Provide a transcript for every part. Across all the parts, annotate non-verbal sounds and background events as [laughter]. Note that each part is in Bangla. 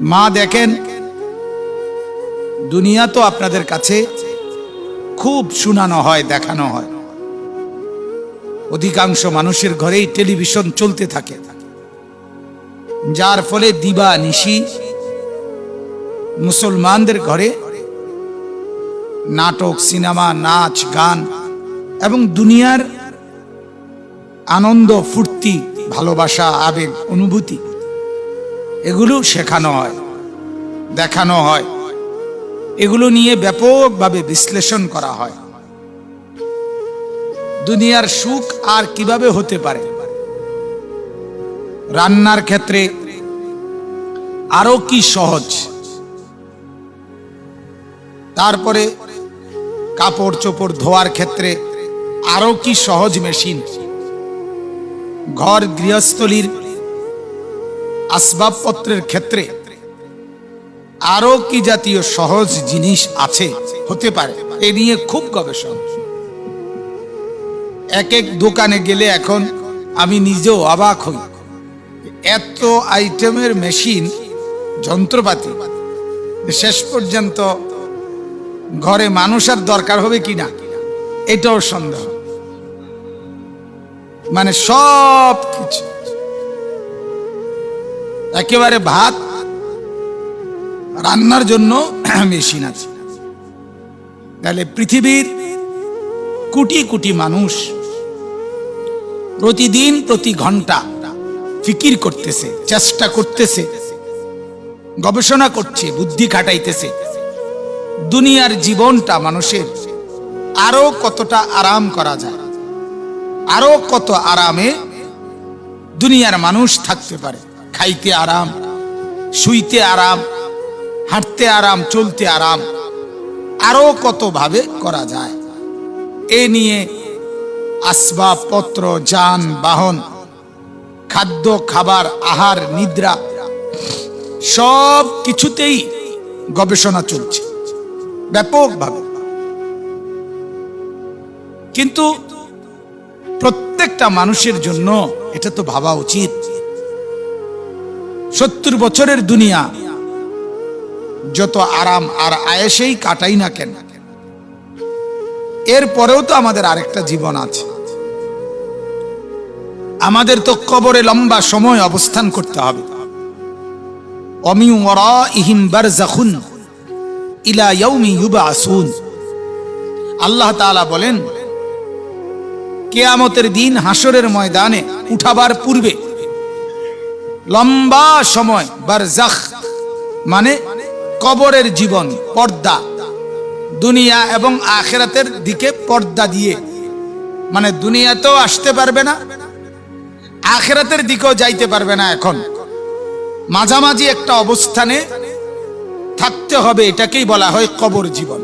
মা দেখেন, দুনিয়া তো আপনাদের কাছে খুব শোনানো হয়, দেখানো হয়। অধিকাংশ মানুষের ঘরেই টেলিভিশন চলতে থাকে। যার ফলে দিবা নিশি মুসলমানদের ঘরে নাটক, সিনেমা, নাচ, গান এবং দুনিয়ার আনন্দ, ফুর্তি, ভালোবাসা, আবেগ, অনুভূতি এগুলো শেখানো হয়, দেখানো হয়। এগুলো নিয়ে ব্যাপকভাবে বিশ্লেষণ করা হয়। দুনিয়ার সুখ আর কীভাবে হতে পারে? রান্নার ক্ষেত্রে আরও কি সহজ? তারপরে কাপড় চোপড় ধোয়ার ক্ষেত্রে আরও কি সহজ মেশিন? ঘর গৃহস্থলীর আসবাবপত্রের ক্ষেত্রে আরও কি জাতীয় সহজ জিনিস আছে? হতে পারে। এ নিয়ে খুব গবেষণা। এক এক দোকানে গেলে এখন আমি নিজেও অবাক হই। এত আইটেমের মেশিন, যন্ত্রপাতি, শেষ পর্যন্ত ঘরে মানুষ আর দরকার হবে কিনা, এটাও সন্দেহ। মানে সব কিছু একেবারে ভাত রান্নার জন্য [clears throat] মেশিন আছে। তাহলে পৃথিবীর কোটি কোটি মানুষ প্রতিদিন, প্রতি ঘণ্টা ফিকির করতেছে, চেষ্টা করতেছে, গবেষণা করছে, বুদ্ধি খাটাইতেছে। দুনিয়ার জীবনটা মানুষের আরও কতটা আরাম করা যায়, আরও কত আরামে দুনিয়ার মানুষ থাকতে পারে। খাইতে আরাম, শুইতে আরাম, হাঁটতে আরাম, চলতে আরাম, আরও কত ভাবে করা যায়? এ নিয়ে আসবাবপত্র, যান, বাহন, খাদ্য, খাবার, আহার, নিদ্রা, সব কিছুতেই গবেষণা চলছে, ব্যাপকভাবে। কিন্তু প্রত্যেকটা মানুষের জন্য এটা তো ভাবা উচিত। সত্তর বছরের দুনিয়া, যত আরাম আর আয়েসেই কাটাই না কেন, এর পরেও তো আমাদের আরেকটা জীবন আছে। আমাদের তো কবরে লম্বা সময় অবস্থান করতে হবে। আল্লাহ তাআলা বলেন, কেয়ামতের দিন হাসরের ময়দানে উঠাবার পূর্বে লম্বা সময়, বারজাখ মানে কবরের জীবন, পর্দা, দুনিয়া এবং আখেরাতের দিকে পর্দা দিয়ে। মানে দুনিয়াতেও আসতে পারবে না, আখেরাতের দিকেও যাইতে পারবে না এখন। মাঝামাঝি একটা অবস্থানে থাকতে হবে, এটাকেই বলা হয় কবর জীবন।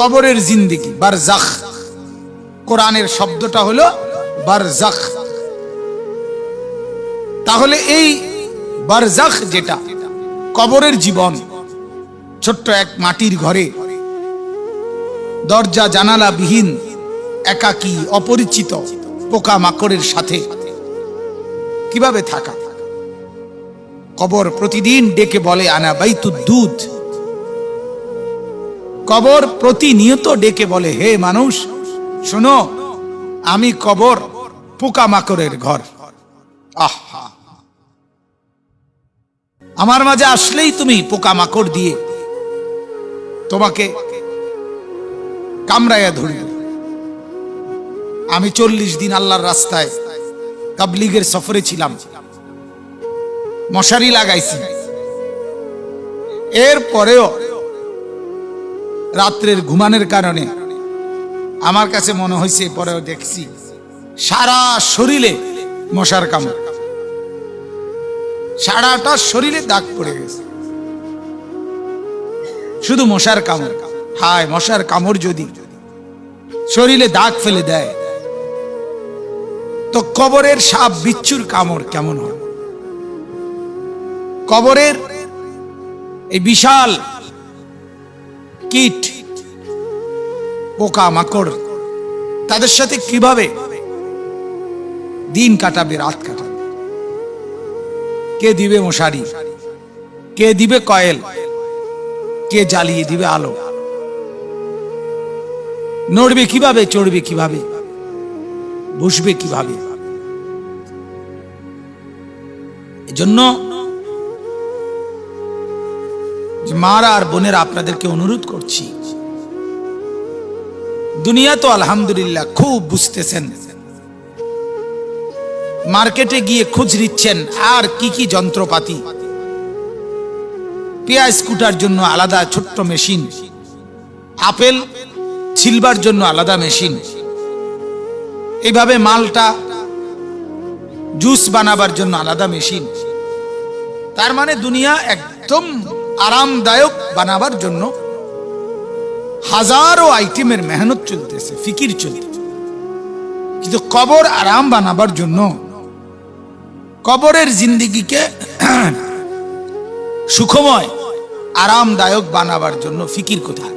কবরের জিন্দিগি, বারজাখ। কোরআনের শব্দটা হলো বারজাখ। তাহলে এই বারজাখ যেটা, কবরের জীবন, ছোট্ট এক মাটির ঘরে, দরজা জানালা বিহীন, একাকী, অপরিচিত পোকা মাকড়ের সাথে, কীভাবে থাকা? কবর প্রতিদিন ডেকে বলে, আনা বাইতু দুধ। কবর প্রতিনিয়ত ডেকে বলে, হে মানুষ, শোনো, আমি কবর পোকা মাকড়ের ঘর। আহা! আমার মাঝে আসলেই তুমি পোকা মাকড় দিয়ে তোমাকে কামড়াইয়া ধরবে আমি চল্লিশ দিন আল্লাহর রাস্তায় তাবলিগের সফরে ছিলাম। মশারি লাগাইছি। এর পরেও রাত্রের ঘুমানোর কারণে আমার কাছে মনে হয়েছে পরেও দেখছি সারা শরীরে মশার কামড়। সারাটা শরীরে দাগ পড়ে গেছে। শুধু মশার কামড়। হায়, মশার কামড় যদি শরীরে দাগ ফেলে দেয়, তো কবরের সাপ বিচ্ছুর কামড় কেমন হয়? কবরের এই বিশাল কীট, পোকা মাকড়, তাদের সাথে কীভাবে দিন কাটাবে, রাত কাটাবে? কে দিবে মশারি? কে দিবে কয়েল? কে জ্বালিয়ে দিবে আলো? নড়বে কীভাবে, চড়বে কীভাবে? বসবে কীভাবে? এজন্য মারা আর বোনেরা আপনাদেরকে অনুরোধ করছি, দুনিয়া তো আলহামদুলিল্লাহ খুব বুঝতেছেন। মার্কেটে গিয়ে খোঁজ নিচ্ছেন আর কি কি যন্ত্রপাতি। পেঁয়াজ কুটার জন্য আলাদা ছোট্ট মেশিন। আপেল ছিলবার জন্য আলাদা মেশিন। এইভাবে মালটা জুস বানাবার জন্য আলাদা মেশিন। তার মানে দুনিয়া একদম আরামদায়ক বানাবার জন্য হাজারো আইটেমের মেহনত চলতেছে, ফিকির চলতেছে। কিন্তু কবর আরাম বানাবার জন্য কবরের জিন্দিগিকে সুখময়, আরামদায়ক বানাবার জন্য ফিকির কোথায়?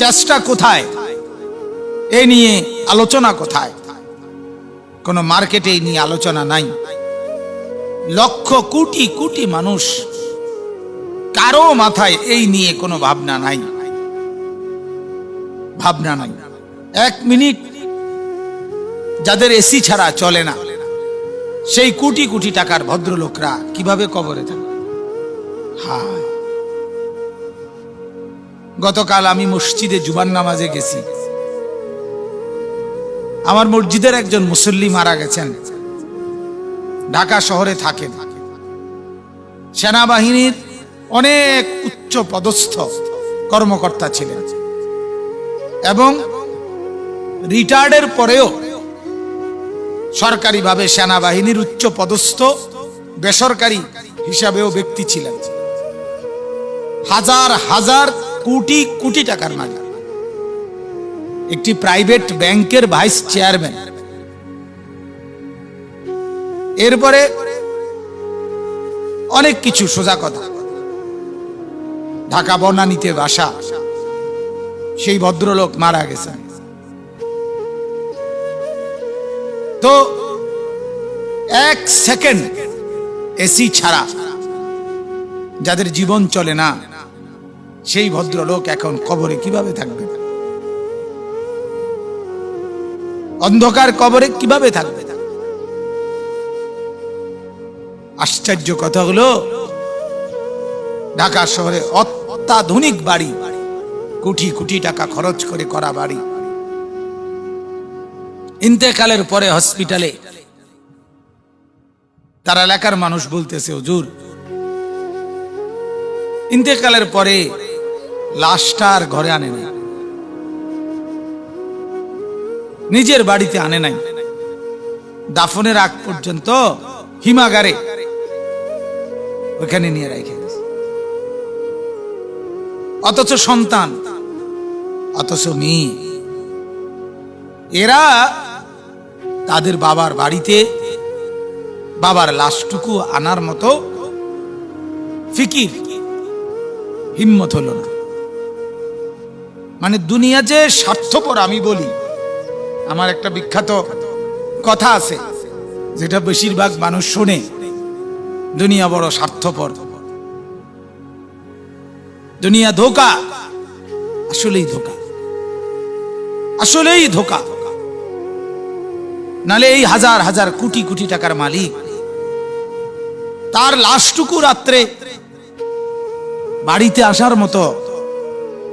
চেষ্টা কোথায়? এ নিয়ে আলোচনা কোথায়? কোন মার্কেটে এই নিয়ে আলোচনা নাই। লক্ষ কোটি কোটি মানুষ কারও মাথায় এই নিয়ে কোনো ভাবনা নাই। ভাবনা নাই। এক মিনিট যাদের এসি ছাড়া চলে না। সেই কোটি কোটি টাকার ভদ্রলোকরা কীভাবে কবরে থাকে হায়। গতকাল আমি মসজিদে জুবান নামাজে গেছি। আমার মসজিদের একজন মুসল্লি মারা গেছেন। ঢাকা শহরে থাকেন। সেনাবাহিনীর অনেক উচ্চ পদস্থ কর্মকর্তা ছিলেন। এবং রিটায়ার্ডের পরেও সরকারিভাবে সেনাবাহিনীর উচ্চ পদস্থ, বেসরকারি হিসাবেও ব্যক্তি ছিলেন। হাজার হাজার কোটি কোটি টাকার মালিক। একটি প্রাইভেট ব্যাংকের ভাইস চেয়ারম্যান। এরপরে অনেক কিছু সোজা কথা। ঢাকা বনানীতে বাসা। সেই ভদ্রলোক মারা গেছেন। তো এক সেকেন্ড এসি ছাড়া যাদের জীবন চলে না, সেই ভদ্রলোক এখন কবরে কীভাবে থাকবে অন্ধকার কবরে কীভাবে থাকবে আশ্চর্য কথা হলো, ঢাকা শহরে অত্যাধুনিক বাড়ি, কোটি কোটি টাকা খরচ করে করা বাড়ি। ইন্তেকালের পরে হসপিটালে। তার এলাকার মানুষ বলতেছে, হুজুর, ইন্তেকালের পরে লাশটা আর ঘরে আনে নাই। নিজের বাড়িতে আনে নাই। দাফনের আগ পর্যন্ত হিমাগারে ওখানে নিয়ে রেখে। অথচ সন্তান, অথচ মেয়ে। এরা তাদের বাবার বাড়িতে বাবার লাশটুকু আনার মতো ফিকির, হিম্মত হল না। মানে দুনিয়া যে স্বার্থপর আমি বলি, আমার একটা বিখ্যাত কথা আছে, যেটা বেশিরভাগ মানুষ শোনে, দুনিয়া বড় স্বার্থপর। দুনিয়া ধোকা, আসলেই ধোকা। আসলেই ধোকা। নালে এই হাজার হাজার কোটি কোটি টাকার মালিক। তার লাশটুকু রাত্রে বাড়িতে আসার মতো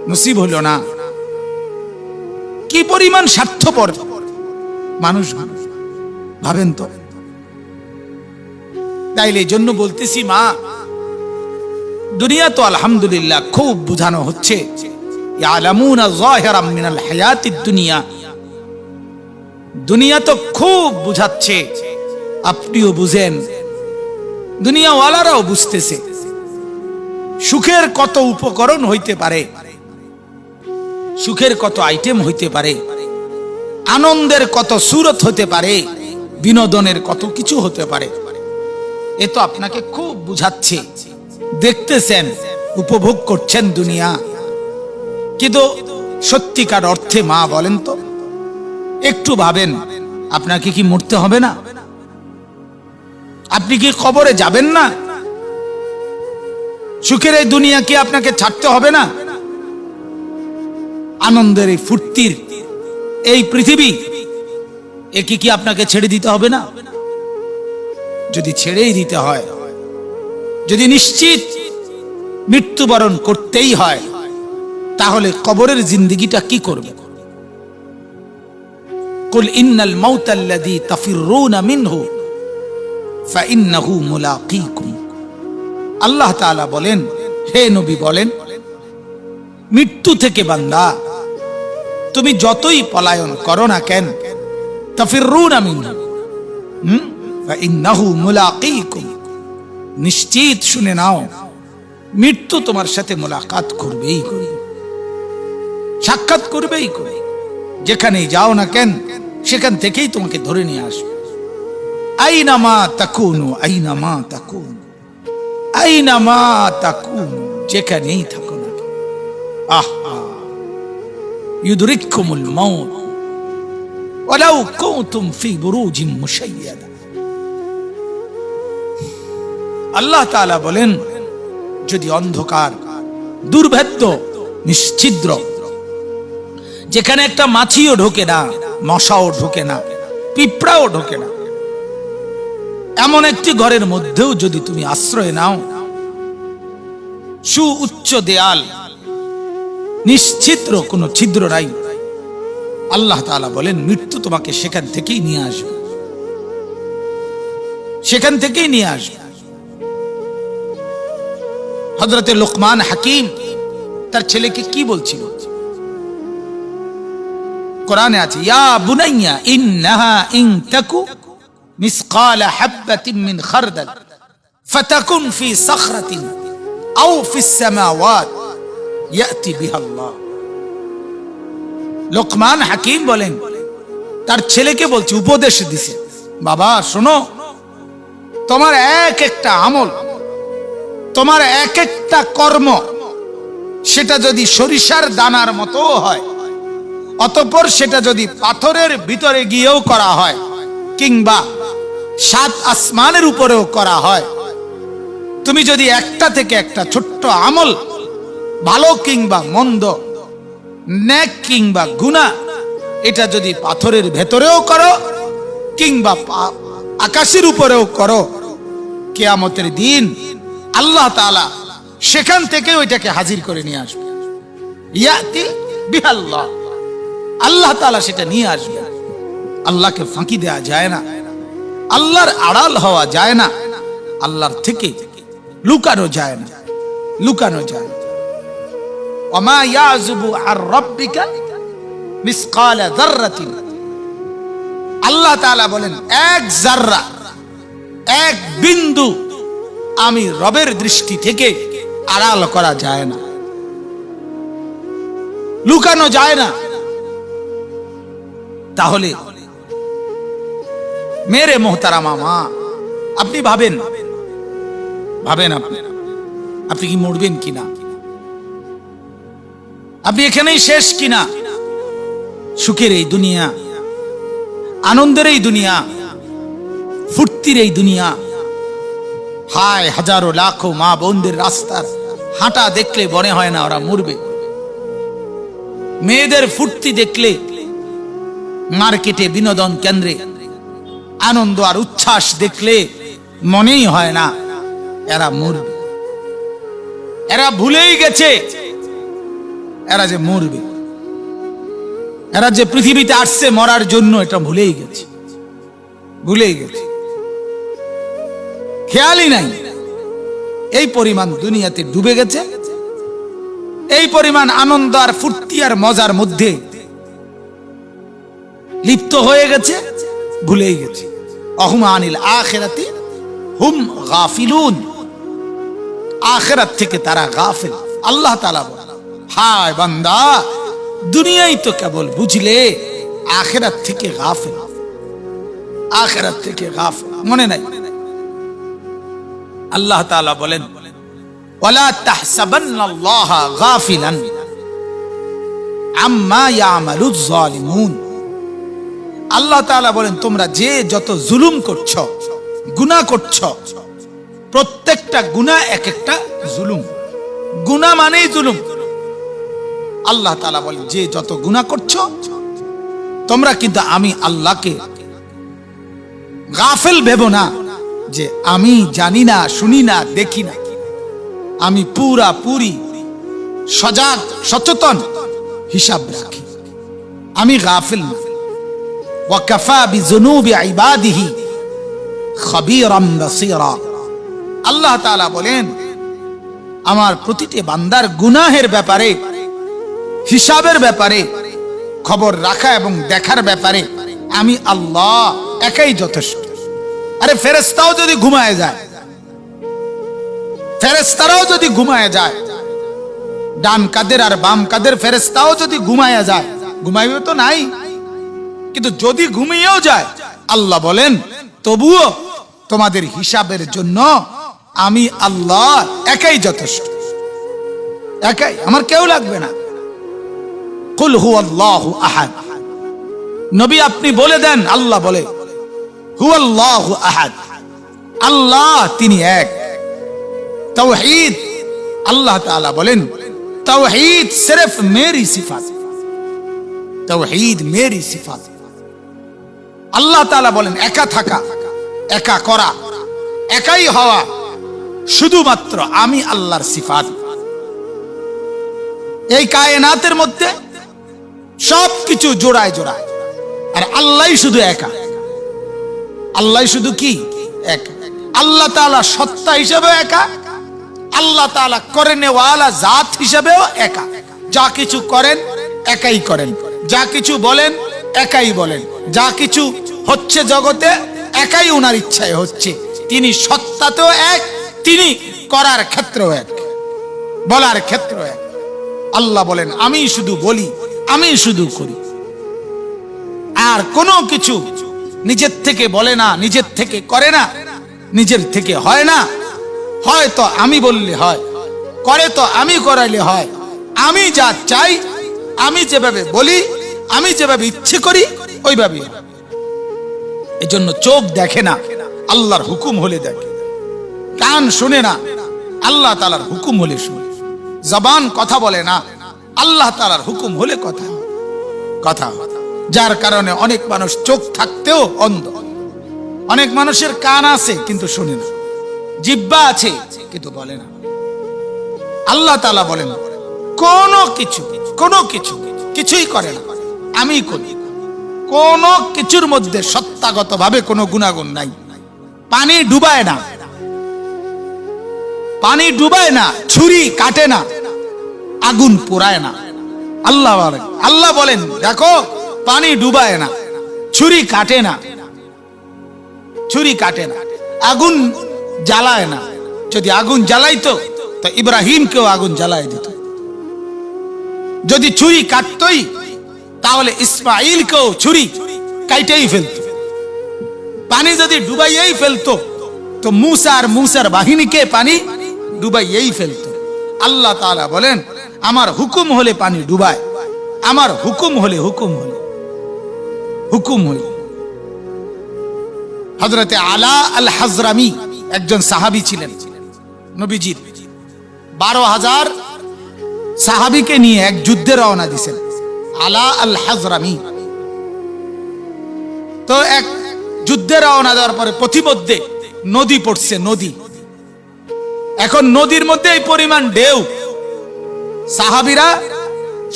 নসিব হইল না। কি পরিমাণ স্বার্থপর মানুষ ভাবেন তো। তাইলে জন্য বলতেছি, মা দুনিয়া তো আলহামদুলিল্লাহ খুব বুঝানো হচ্ছে, ইয়ালামুনা যাহিরাম মিনাল হায়াতিদ দুনিয়া। দুনিয়া তো খুব বুঝাচ্ছে। আপনিও বুঝেন। দুনিয়াওয়ালারাও বুঝতেছে। সুখের কত উপকরণ হইতে পারে। সুখের কত আইটেম হইতে পারে। আনন্দের কত সুরত হতে পারে। বিনোদনের কত কিছু হতে পারে। এ তো আপনাকে খুব বুঝাচ্ছে। দেখতেছেন, উপভোগ করছেন দুনিয়া। কিন্তু সত্যিকার অর্থে মা বলেন তো একটু ভাবেন, আপনাকে কি মরতে হবে না? আপনি কি কবরে যাবেন না? সুখের এই দুনিয়া কি আপনাকে ছাড়তে হবে না? আনন্দের এই ফুর্তির এই পৃথিবী, একে কি আপনাকে ছেড়ে দিতে হবে না? যদি ছেড়েই দিতে হয়, যদি নিশ্চিত মৃত্যুবরণ করতেই হয়, তাহলে কবরের জিন্দিগিটা কি করবে? কুল ইন্নাল মাউতাল্লাযী তাফিররুনা মিনহু, ফাইন্নাহু মুলাকীকুম। আল্লাহ তাআলা বলেন, হে নবী বলেন, মৃত্যু থেকে বান্দা, তুমি যতই পলায়ন করো না কেন, তাফিররুনা মিনহু, হুম? ফাইন্নাহু মুলাকীকুম। নিশ্চিত শুনে নাও, মৃত্যু তোমার সাথে মোলাকাত করবেই। করবে সাক্ষাৎ করবেই করবে যেখানেই যাও না কেন, সেখান থেকেই তোমাকে ধরে নিয়ে আসবে আইনামা তাকুনু, আইনামা তাকুন আইনামা তাকুন, যেখানেই থাকো না। আহা, ইউদরিকুমুল মাউত, ওয়ালাউ কুনতুম ফি বুরুজিন মুশাইয়াদা আল্লাহ তাআলা বলেন, যদি অন্ধকার, দুর্ভেদ্য, নিশ্ছিদ্র যেখানে একটা মাছিও ঢোকে না, মশাও ঢোকে না, পিঁপড়াও ঢোকে না। এমন একটি ঘরের মধ্যেও যদি তুমি আশ্রয় নাও সু উচ্চ দেয়াল নিশ্চিদ্র কোনো ছিদ্র নাই। আল্লাহ তাআলা বলেন, মৃত্যু তোমাকে সেখান থেকেই নিয়ে আসবে। সেখান থেকেই নিয়ে আসবে। হজরতে লোকমান হাকিম তার ছেলেকে কি বলছিল? কোরআনে আছে, ইয়া বুনাইয়া, ইন্নাহা ইন তাকু মিসকাল হাববাতিন মিন খারদাল ফাতাকুন ফি সাখরাতিন আও সামাওয়াত, ইয়াতি বিহা আল্লাহ লোকমান হাকিম বলেন, তার ছেলেকে বলছে, উপদেশ দিছে। বাবা, শোনো, তোমার এক একটা আমল, তোমার এক একটা কর্ম, সেটা যদি সরিষার দানার মতো হয় অতঃপর সেটা যদি পাথরের ভিতরে গিয়েও করা হয়, কিংবা সাত আসমানের উপরেও করা হয়, তুমি যদি একটা থেকে একটা ছোট্ট আমল, ভালো কিংবা মন্দ, ন্যাক কিংবা গুণা এটা যদি পাথরের ভেতরেও করো, কিংবা আকাশের উপরেও করো, কেয়ামতের দিন আল্লাহ সেখান থেকে ওইটাকে হাজির করে নিয়ে আসবে। ইয়াতি বিহাল্লাহ। আল্লাহ তাআলা সেটা নিয়ে আসবে। আল্লাহকে ফাঁকি দেয়া যায় না। আল্লাহর আড়াল হওয়া যায় না। আল্লাহর থেকে লুকানো যায় না। লুকানো যায় না। আল্লাহ তাআলা বলেন, এক জাররা এক বিন্দু আমি রবের দৃষ্টি থেকে আড়াল করা যায় না। লুকানো যায় না। তাহলে মেরে মোহতারা মামা, আপনি ভাবেন ভাবেন আপনি আপনি কি মরবেন কিনা? আপনি এখানেই শেষ কিনা? সুখের এই দুনিয়া, আনন্দের এই দুনিয়া, ফুর্তির এই দুনিয়া। হায়, হাজারো লাখো মা বোনদের রাস্তার হাঁটা দেখলে মনে হয় না ওরা মরবে। মেয়েদের ফুর্তি দেখলে মার্কেটে বিনোদন কেন্দ্রে। আনন্দ আর উচ্ছ্বাস দেখলে মনেই হয় না, এরা মরবে। এরা ভুলেই গেছে, এরা যে মরবে। এরা যে পৃথিবীতে আসছে মরার জন্য, এটা ভুলেই গেছে ভুলেই গেছে। খেয়ালই নাই, এই পরিমাণ দুনিয়াতে ডুবে গেছে, এই পরিমাণ আনন্দ আর ফুর্তি আর মজার মধ্যে লিপ্ত হয়ে গেছে, ভুলেই গেছে। অহুম আনিল আখেরাতি হুম গাফিলুন। আখেরাত থেকে তারা গাফিল। আল্লাহ তালা হায় বান্দা, দুনিয়াই তো কেবল বুঝলে, আখেরাত থেকে গাফিল। আখেরাত থেকে গাফিল, মনে নাই? আল্লাহ তাআলা বলেন, ওয়ালা তাহসাবান্নাল্লাহ গাফিলান আম্মা ইয়ামালুজ জালিমুন। আল্লাহ তাআলা বলেন, তোমরা যে যত জুলুম করছ, গুনাহ করছ, প্রত্যেকটা গুণা এক একটা জুলুম। গুণা মানেই জুলুম। আল্লাহ তালা বলেন, যে যত গুণা করছ, তোমরা কিন্তু আমি আল্লাহকে গাফেল ভেবো না যে আমি জানি না, শুনি না, দেখি না। আমি পুরা পুরি সজাগ, সচেতন হিসাব রাখি। আমি গাফিল না। ওয়াকাফা আল্লাহ তাআলা বলেন, আমার প্রতিটি বান্দার গুনাহের ব্যাপারে, হিসাবের ব্যাপারে, খবর রাখা এবং দেখার ব্যাপারে আমি আল্লাহ একাই যথেষ্ট। আরে ফেরেস্তাও যদি ঘুমায় যায় ফেরেস্তারাও যদি ঘুমায় যায়, ডান কাদের আর বাম কাদের ফেরেস্তাও যদি ঘুমায় যায় ঘুমাইবে তো নাই। কিন্তু যদি ঘুমিয়েও যায় আল্লাহ বলেন তবুও তোমাদের হিসাবের জন্য আমি আল্লাহ একাই যথেষ্ট একাই আমার কেউ লাগবে না কুল হু আল্লাহ আহাদ নবী আপনি বলে দেন আল্লাহ বলে হু আল্লাহ আহাদ আল্লাহ তিনি এক तौहीद अल्लाह ताला बोलेन तौहीद सिर्फ मेरी सिफात तौहीद मेरी सिफात আল্লাহ তাআলা বলেন, একা থাকা, একা করা, একাই হওয়া শুধুমাত্র আমি আল্লাহর সিফাত। এই কায়নাতের মধ্যে সব কিছু জোড়ায় জোড়ায়। আর আল্লাহ শুধু একা। আল্লাহ শুধু কি? এক। আল্লাহ তাআলা সত্তা হিসেবে একা, আল্লাহ তাআলা করে নেওয়ালা জাত হিসেবেও একা। যা কিছু করেন, একাই করেন। যা কিছু বলেন একাই বলেন, যা কিছু হচ্ছে জগতে, একাই ওনার ইচ্ছায় হচ্ছে। তিনি সত্তাতেও এক, তিনি করার ক্ষেত্রেও এক, বলার ক্ষেত্র এক। আল্লাহ বলেন, আমি শুধু বলি, আমি শুধু করি। আর কোনো কিছু নিজের থেকে বলে না, নিজের থেকে করে না, নিজের থেকে হয় না। হয়তো আমি বললে হয়, করে তো আমি করাইলে হয়। আমি যা চাই, আমি যেভাবে বলি আমি যেভাবে ইচ্ছে করি ওইভাবে এজন্য চোখ দেখে না, আল্লাহর হুকুম হলে দেখে। কান শুনে না, আল্লাহ তালার হুকুম হলে শুনে। জবান কথা বলে না, আল্লাহ তালার হুকুম হলে কথা। কথা। যার কারণে অনেক মানুষ চোখ থাকতেও অন্ধ। অনেক মানুষের কান আছে, কিন্তু শুনে না। জিব্বা আছে, কিন্তু বলে না। আল্লাহ তালা বলেন, কোন কিছু কোন কিছু কিছুই করে না। আমি করি। কোন কিছুর মধ্যে সত্তাগত ভাবে কোনো গুণাগুণ নাই। পানি ডুবায় না। পানি ডুবায় না, ছুরি কাটে না, আগুন পোড়ায় না। আল্লাহ বলেন আল্লাহ বলেন, দেখো, পানি ডুবায় না, ছুরি কাটে না, ছুরি কাটে না, আগুন জ্বালায় না। যদি আগুন জ্বালাইতো, তো ইব্রাহিমকেও আগুন জ্বালায় দিত। যদি ছুরি কাটতই তাহলে ইসমাইলকেও ছুরি কাইটেই ফেলত। পানি যদি ডুবাইয়েই ফেলতো, তো মুসা আর মুসার বাহিনীকে পানি ডুবাইয়েই ফেলতো। আল্লাহ তাআলা বলেন, আমার হুকুম হলে পানি ডুবায়, আমার হুকুম হলে হুকুম হলে হুকুম হলে। হজরতে আলা আল হাজরামি একজন সাহাবি ছিলেন, নবীজির। বারো হাজার সাহাবিকে নিয়ে এক যুদ্ধে রওনা দিছেন। আলা আল হাজরামি। তো এক যুদ্ধে রওনা দেওয়ার পরে প্রতিমধ্যে নদী পড়ছে, নদী। এখন নদীর মধ্যে এই পরিমাণ ঢেউ। সাহাবিরা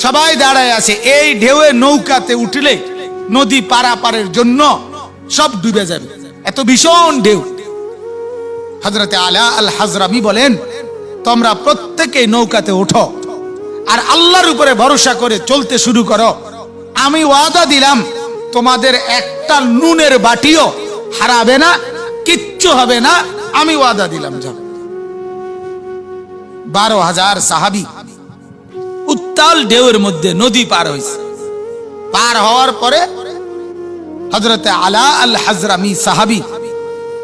সবাই দাঁড়ায় আছে, এই ঢেউয়ে নৌকাতে উঠলে নদী পারাপারের জন্য সব ডুবে যাবে। এত ভীষণ ঢেউ। হজরতে আলা আল হাজরামি বলেন, তোমরা প্রত্যেকে নৌকাতে ওঠো। আর আল্লাহর উপরে ভরসা করে চলতে শুরু করো। আমি ওয়াদা দিলাম, তোমাদের একটা নুনের বাটিও হারাবে না, কিচ্ছু হবে না। আমি ওয়াদা দিলাম, যাও। বারো হাজার সাহাবি উত্তাল ঢেউয়ের মধ্যে নদী পার হয়েছে পার হওয়ার পরে হজরতে আলা আল হাজরামি সাহাবি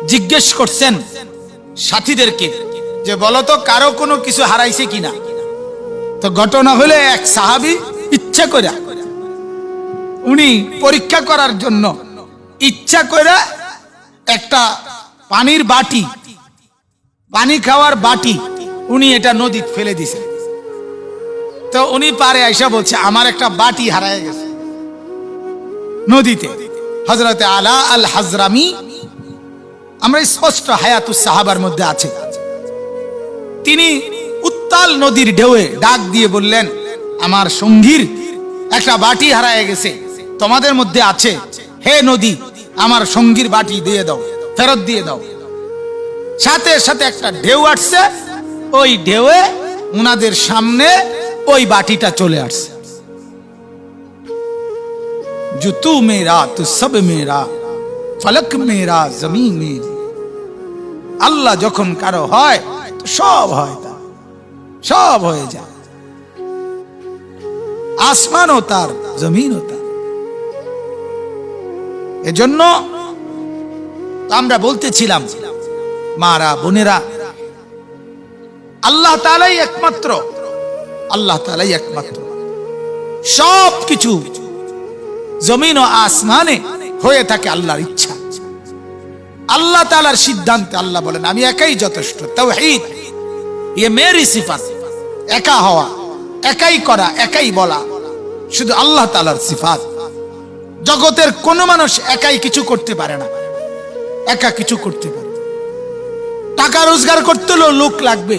জিজ্ঞেস করছেন সাথীদেরকে যে বলতো কারও কোনো কিছু হারাইছে কিনা? তো ঘটনা হলে এক সাহাবি ইচ্ছা করে উনি পরীক্ষা করার জন্য ইচ্ছা করে একটা পানির বাটি, পানি খাওয়ার বাটি উনি এটা নদীত ফেলে দিছে। তো উনি পারে আইসা বলছে, আমার একটা বাটি হারায় গেছে। নদীতে হজরতে আলা আল হাজরামি আমরা স্পষ্ট হায়াতুস সাহাবার মধ্যে আছে। তিনি উত্তাল নদীর ঢেউয়ে ডাক দিয়ে বললেন আমার সঙ্গীর একটা বাটি হারায় গেছে তোমাদের মধ্যে আছে হে নদী আমার সঙ্গীর বাটি দিয়ে দাও ফেরত দিয়ে দাও সাথে সাথে একটা ঢেউ আসছে ওই ঢেউয়ে উনাদের সামনে ওই বাটিটা চলে আসছে जो तू मेरा तो सब मेरा ফলক মেরা জমিন মেরি আল্লাহ যখন কারো হয় তো সব হয় তা সব হয়ে যায়। আসমানও তার, জমিনও তার। এজন্য আমরা বলতেছিলাম, মারা বোনেরা, আল্লাহ তালাই একমাত্র, আল্লাহ তালাই একমাত্র। সব কিছু জমিন ও আসমানে হয়ে থাকে আল্লাহর ইচ্ছা। আল্লাহ তালার সিদ্ধান্তে আল্লাহ বলেন, আমি একাই যথেষ্ট। তাওহীদ। ইয়ে মেরি সিফাত। একা হওয়া, একাই করা, একাই বলা, শুধু আল্লাহ তালার সিফাত। জগতের কোন মানুষ একাই কিছু করতে পারে না, একা কিছু করতে পারে টাকা রোজগার করতে হলেও লোক লাগবে।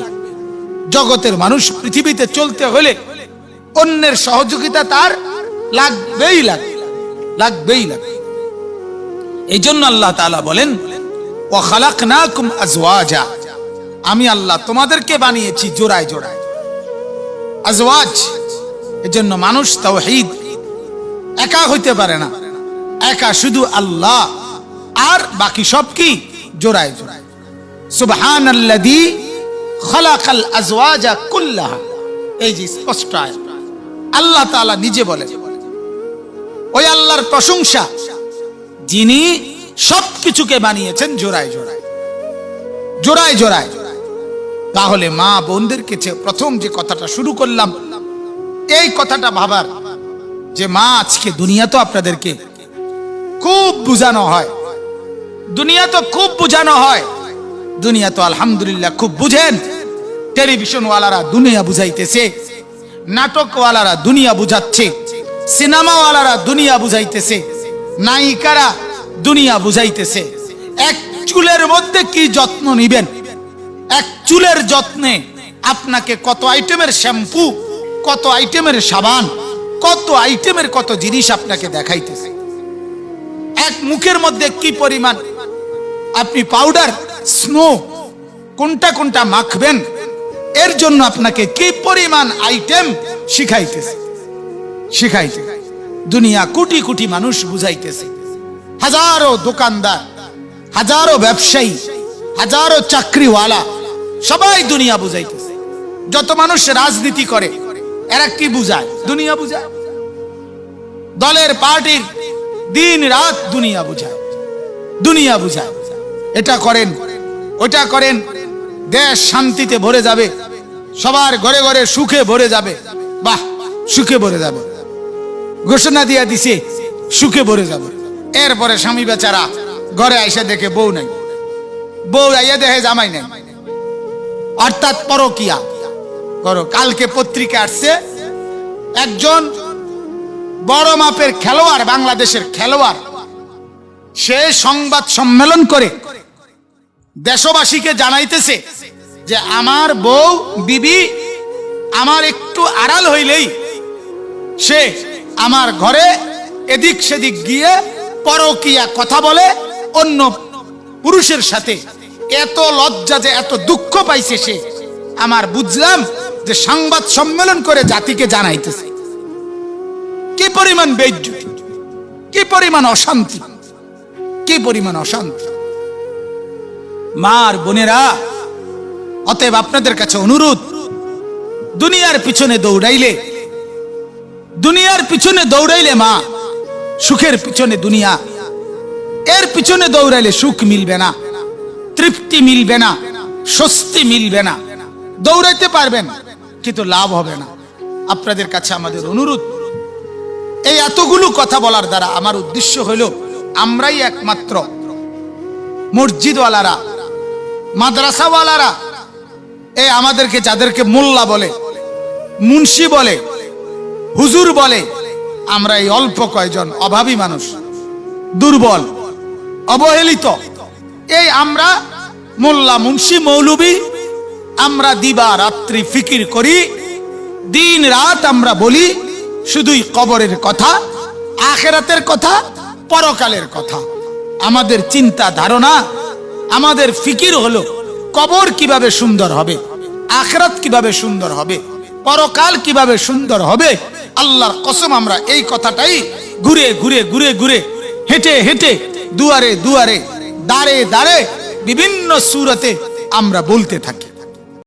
জগতের মানুষ পৃথিবীতে চলতে হলে অন্যের সহযোগিতা তার লাগবেই লাগবে লাগবেই লাগবে। এই জন্য আল্লাহ তাআলা বলেন ও খালাকনাকুম আজওয়াজা। আমি আল্লাহ তোমাদেরকে বানিয়েছি জোড়ায় জোড়ায়। আজওয়াজ, এজন্য মানুষ তাওহীদ। একা হইতে পারে না। একা শুধু আল্লাহ, আর বাকি সব কি? জোড়ায় জোড়ায়। আয়াত। আল্লাহ তাআলা নিজে বলেন, ওই আল্লাহর প্রশংসা, যিনি সবকিছুকে বানিয়েছেন জোড়ায় জোড়ায়। জোড়ায় জোড়ায়। তাহলে মা বোনদের কাছে প্রথম যে কথাটা শুরু করলাম, এই কথাটা ভাবার যে মা, আজকে দুনিয়া তো আপনাদেরকে খুব বুঝানো হয়। দুনিয়া তো খুব বুঝানো হয়। দুনিয়া তো আলহামদুলিল্লাহ খুব বুঝেন। টেলিভিশন ওয়ালারা দুনিয়া বুঝাইতেছে, নাটকওয়ালারা দুনিয়া বুঝাচ্ছে, সিনেমাওয়ালারা দুনিয়া বুঝাইতেছে, নায়িকারা দুনিয়া বুঝাইতেছে। এক চুলের মধ্যে কি যত্ন নিবেন? এক চুলের যত্নে আপনাকে কত আইটেমের শ্যাম্পু, কত আইটেমের সাবান, কত আইটেমের কত জিনিস আপনাকে দেখাইতেছে। এক মুখের মধ্যে কি পরিমাণ আপনি পাউডার স্নো কোনটা কোনটা মাখবেন, এর জন্য আপনাকে কি পরিমাণ আইটেম শিখাইতেছে। শিখাইতে। দুনিয়া কোটি কোটি মানুষ বুঝাইতেছে। হাজারো দোকানদার, হাজারো ব্যবসায়ী, হাজারো চাকরিওয়ালা সবাই দুনিয়া বুঝাইতেছে। যত মানুষ রাজনীতি করে, এরা কি বুঝায়? দুনিয়া বুঝায়। দলের পার্টির দিন রাত দুনিয়া বুঝায়। দুনিয়া বুঝায়। এটা করেন ওটা করেন, দেশ শান্তিতে ভরে যাবে। সবার ঘরে ঘরে সুখে ভরে যাবে। বাহ, সুখে ভরে যাবে। ঘোষণা দিয়া দিছে, সুখে ভরে যাবে। এরপরে স্বামী বেচারা ঘরে আইসা দেখে বউ নাই। বউ আইয়া দেখে জামাই নাই। অর্থাৎ পরকিয়া। করো, কালকে পত্রিকা আসছে, একজন বড় মাপের খেলোয়াড়, বাংলাদেশের খেলোয়াড়, সে সংবাদ সম্মেলন করে দেশবাসীকে জানাইতেছে যে, আমার বউ, বিবি, আমার একটু আড়াল হইলেই সে আমার ঘরে এদিক সেদিক গিয়ে পরকিয়া কথা বলে অন্য পুরুষের সাথে এত লজ্জা যে, এত দুঃখ পাইছে সে। আমার বুঝলাম যে সংবাদ সম্মেলন করে জাতিকে জানাইতেছে। কি পরিমাণ বেজ্জুতি, কি পরিমাণ অশান্তি, কি পরিমাণ অশান্তি। মার বোনেরা, অতএব আপনাদের কাছে অনুরোধ, দুনিয়ার পিছনে দৌড়াইলে, দুনিয়ার পিছনে দৌড়াইলে মা, সুখের পিছনে দুনিয়া, এর পিছনে দৌড়াইলে সুখ মিলবে না। তৃপ্তি মিলবে না, স্বস্তি মিলবে না। দৌড়াইতে পারবেন, কিন্তু লাভ হবে না। আপনাদের কাছে আমাদের অনুরোধ, এই এতগুলো কথা বলার দ্বারা আমার উদ্দেশ্য হলো, আমরাই একমাত্র মসজিদওয়ালারা, মাদ্রাসাওয়ালারা এ আমাদেরকে যাদেরকে মোল্লা বলে, মুন্সি বলে, হুজুর বলে, আমরা এই অল্প কয়জন অভাবী মানুষ, দুর্বল, অবহেলিত, এই আমরা মোল্লা মুন্সি মৌলবী, আমরা দিবা রাত্রি ফিকির করি, দিন রাত আমরা বলি শুধুই কবরের কথা, আখেরাতের কথা, পরকালের কথা। আমাদের চিন্তা ধারণা, আমাদের ফিকির হলো কবর কীভাবে সুন্দর হবে, আখরাত কীভাবে সুন্দর হবে, পরকাল কীভাবে সুন্দর হবে, আল্লাহর কসম আমরা এই কথাটাই ঘুরে ঘুরে ঘুরে ঘুরে হেঁটে হেঁটে দুয়ারে দুয়ারে দাঁড়ে দাঁড়ে বিভিন্ন সুরতে আমরা বলতে থাকি।